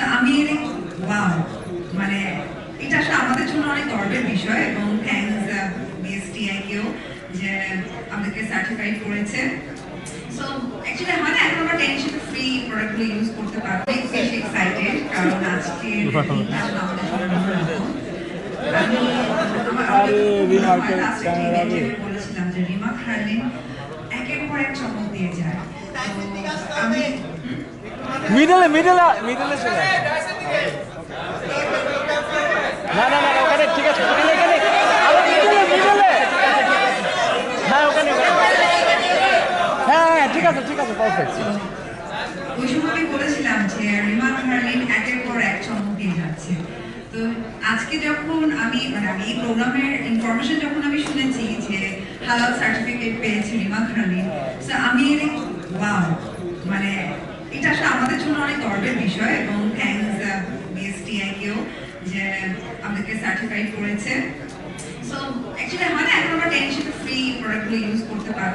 So, আমি wow মানে এটা আসলে আমাদের জন্য অনেক গর্বের বিষয় এবং থ্যাংকস বিএসটিআই কেও যে আমাদেরকে সার্টিফাইড করেছে। সো অ্যাকচুয়ালি হয় এখন আমরা টেনশন ফ্রি প্রোডাক্টগুলো ইউজ করতে পারব বেশি এক্সাইটেড কারণ আজকে আসলে। বলেছিলাম যে রিমা খার্লিন একের পর এক চমক দিয়ে যায়। আমি মিডলে মিডলে মিডলে চলে না না না, ওখানে ঠিক আছে ওখানে এখানে আরে মিডলে মিডলে হ্যাঁ ওখানে। হ্যাঁ হ্যাঁ ঠিক আছে ঠিক আছে পারফেক্ট ওই সময় বলেছিলাম যে রিমা খার্লিন একের পর এক চমক যাচ্ছে। তো আজকে যখন আমি মানে আমি এই প্রোগ্রামের ইনফরমেশন যখন আমি শুনেছি যে হালাল সার্টিফিকেট পেয়েছে রিমা খার্লিন তো আমি মানে এটা আসলে আমাদের জন্য অনেক গর্বের বিষয় এবং থ্যাংকস বিএসটিআইকেও যে আমাদেরকে সার্টিফাইড করেছে। সো অ্যাকচুয়ালি আমাদের এখন আমরা টেনশন ফ্রি প্রোডাক্টগুলো ইউজ করতে পারব।